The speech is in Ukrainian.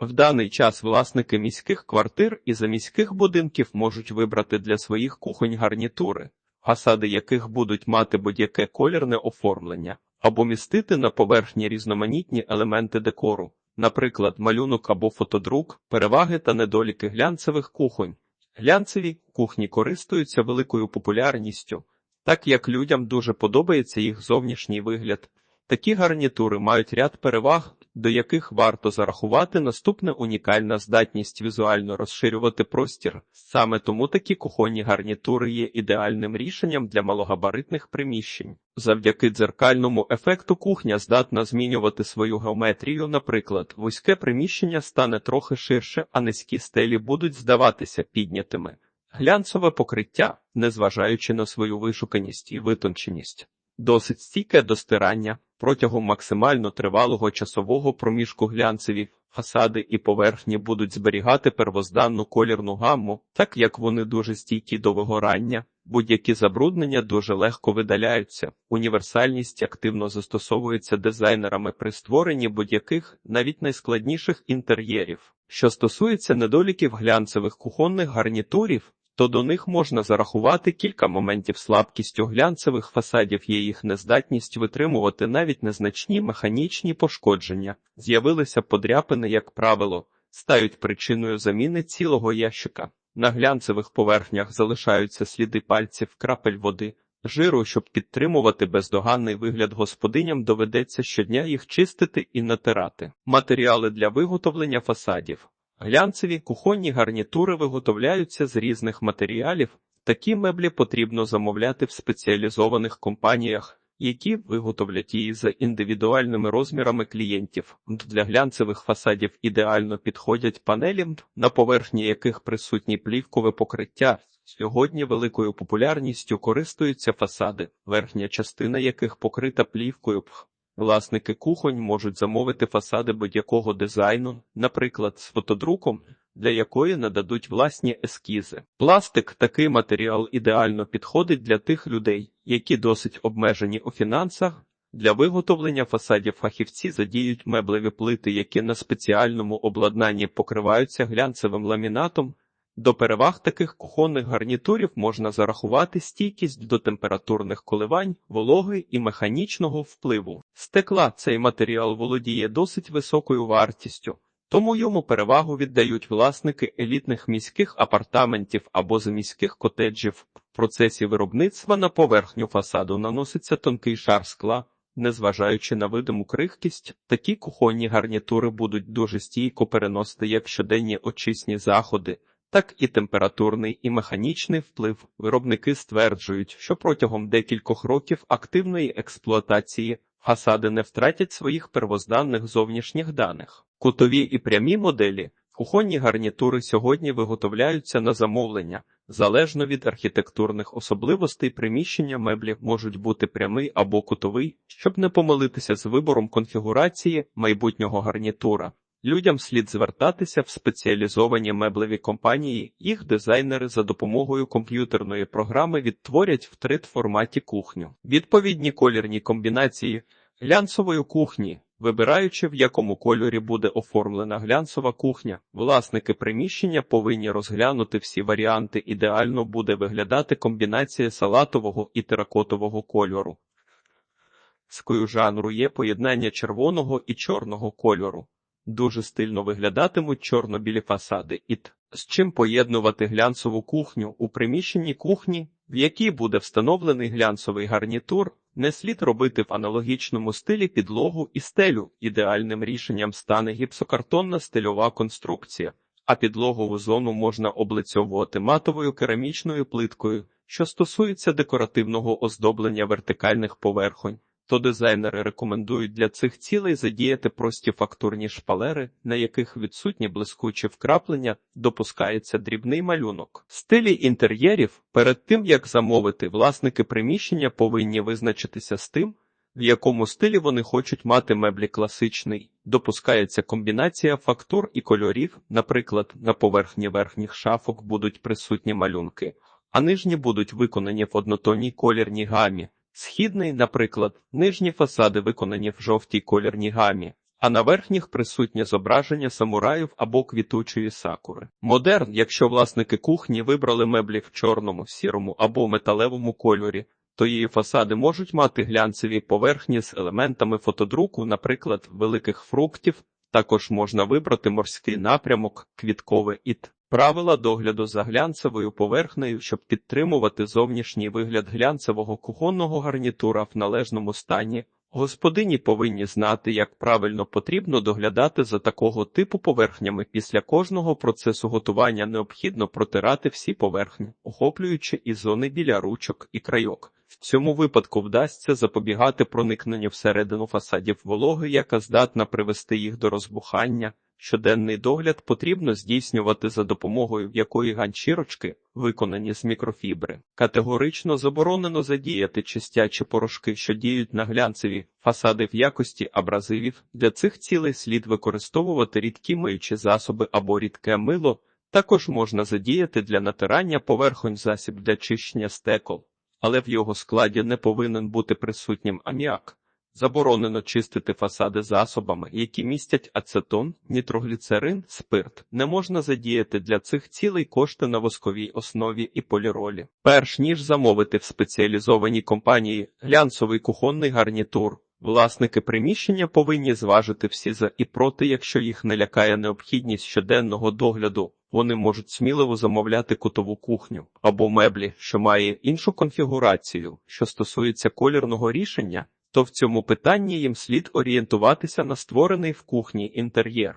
В даний час власники міських квартир і заміських будинків можуть вибрати для своїх кухонь гарнітури, фасади яких будуть мати будь-яке колірне оформлення, або містити на поверхні різноманітні елементи декору, наприклад, малюнок або фотодрук, переваги та недоліки глянцевих кухонь. Глянцеві кухні користуються великою популярністю, так як людям дуже подобається їх зовнішній вигляд. Такі гарнітури мають ряд переваг, до яких варто зарахувати наступне унікальна здатність візуально розширювати простір. Саме тому такі кухонні гарнітури є ідеальним рішенням для малогабаритних приміщень. Завдяки дзеркальному ефекту кухня здатна змінювати свою геометрію. Наприклад, вузьке приміщення стане трохи ширше, а низькі стелі будуть здаватися піднятими. Глянцеве покриття, незважаючи на свою вишуканість і витонченість, досить стійке до стирання. Протягом максимально тривалого часового проміжку глянцеві фасади і поверхні будуть зберігати первозданну колірну гамму, так як вони дуже стійкі до вигорання, будь-які забруднення дуже легко видаляються. Універсальність активно застосовується дизайнерами при створенні будь-яких, навіть найскладніших інтер'єрів. Що стосується недоліків глянцевих кухонних гарнітурів, то до них можна зарахувати кілька моментів слабкістю глянцевих фасадів є їх нездатність витримувати навіть незначні механічні пошкодження. З'явилися подряпини, як правило, стають причиною заміни цілого ящика. На глянцевих поверхнях залишаються сліди пальців, крапель води, жиру, щоб підтримувати бездоганний вигляд господиням, доведеться щодня їх чистити і натирати. Матеріали для виготовлення фасадів. Глянцеві кухонні гарнітури виготовляються з різних матеріалів. Такі меблі потрібно замовляти в спеціалізованих компаніях, які виготовлять її за індивідуальними розмірами клієнтів. Для глянцевих фасадів ідеально підходять панелі, на поверхні яких присутні плівкове покриття. Сьогодні великою популярністю користуються фасади, верхня частина яких покрита плівкою. Власники кухонь можуть замовити фасади будь-якого дизайну, наприклад, з фотодруком, для якої нададуть власні ескізи. Пластик такий матеріал ідеально підходить для тих людей, які досить обмежені у фінансах. Для виготовлення фасадів фахівці задіють меблеві плити, які на спеціальному обладнанні покриваються глянцевим ламінатом. До переваг таких кухонних гарнітурів можна зарахувати стійкість до температурних коливань, вологи і механічного впливу. Стекла цей матеріал володіє досить високою вартістю, тому йому перевагу віддають власники елітних міських апартаментів або заміських котеджів. В процесі виробництва на поверхню фасаду наноситься тонкий шар скла. Незважаючи на видиму крихкість, такі кухонні гарнітури будуть дуже стійко переносити як щоденні очисні заходи так і температурний і механічний вплив. Виробники стверджують, що протягом декількох років активної експлуатації фасади не втратять своїх первозданних зовнішніх даних. Кутові і прямі моделі. Кухонні гарнітури сьогодні виготовляються на замовлення. Залежно від архітектурних особливостей приміщення меблів можуть бути прямий або кутовий, щоб не помилитися з вибором конфігурації майбутнього гарнітура. Людям слід звертатися в спеціалізовані меблеві компанії, їх дизайнери за допомогою комп'ютерної програми відтворять в 3D-форматі кухню. Відповідні колірні комбінації глянцевої кухні, вибираючи в якому кольорі буде оформлена глянцева кухня, власники приміщення повинні розглянути всі варіанти. Ідеально буде виглядати комбінація салатового і теракотового кольору. Скою жанру є поєднання червоного і чорного кольору. Дуже стильно виглядатимуть чорно-білі фасади, і т, з чим поєднувати глянцеву кухню у приміщенні кухні, в якій буде встановлений глянцевий гарнітур, не слід робити в аналогічному стилі підлогу і стелю. Ідеальним рішенням стане гіпсокартонна стильова конструкція, а підлогову зону можна облицьовувати матовою керамічною плиткою, що стосується декоративного оздоблення вертикальних поверхонь то дизайнери рекомендують для цих цілей задіяти прості фактурні шпалери, на яких відсутні блискучі вкраплення, допускається дрібний малюнок. Стилі інтер'єрів перед тим як замовити, власники приміщення повинні визначитися з тим, в якому стилі вони хочуть мати меблі класичний. Допускається комбінація фактур і кольорів, наприклад, на поверхні верхніх шафок будуть присутні малюнки, а нижні будуть виконані в однотонній колірній гамі. Східний, наприклад, нижні фасади виконані в жовтій колірній гамі, а на верхніх присутнє зображення самураїв або квітучої сакури. Модерн, якщо власники кухні вибрали меблі в чорному, сірому або металевому кольорі, то її фасади можуть мати глянцеві поверхні з елементами фотодруку, наприклад, великих фруктів. Також можна вибрати морський напрямок, квіткове іт. Правила догляду за глянцевою поверхнею, щоб підтримувати зовнішній вигляд глянцевого кухонного гарнітура в належному стані. Господині повинні знати, як правильно потрібно доглядати за такого типу поверхнями. Після кожного процесу готування необхідно протирати всі поверхні, охоплюючи і зони біля ручок і крайок. В цьому випадку вдасться запобігати проникненню всередину фасадів вологи, яка здатна привести їх до розбухання. Щоденний догляд потрібно здійснювати за допомогою якої ганчірочки, виконані з мікрофібри. Категорично заборонено задіяти чистячі порошки, що діють на глянцеві фасади в якості абразивів. Для цих цілей слід використовувати рідкі миючі засоби або рідке мило. Також можна задіяти для натирання поверхонь засіб для чищення стекол, але в його складі не повинен бути присутнім аміак. Заборонено чистити фасади засобами, які містять ацетон, нітрогліцерин, спирт. Не можна задіяти для цих цілей кошти на восковій основі і поліролі. Перш ніж замовити в спеціалізованій компанії глянцевий кухонний гарнітур, власники приміщення повинні зважити всі за і проти, якщо їх не лякає необхідність щоденного догляду. Вони можуть сміливо замовляти кутову кухню або меблі, що має іншу конфігурацію, що стосується колірного рішення то в цьому питанні їм слід орієнтуватися на створений в кухні інтер'єр.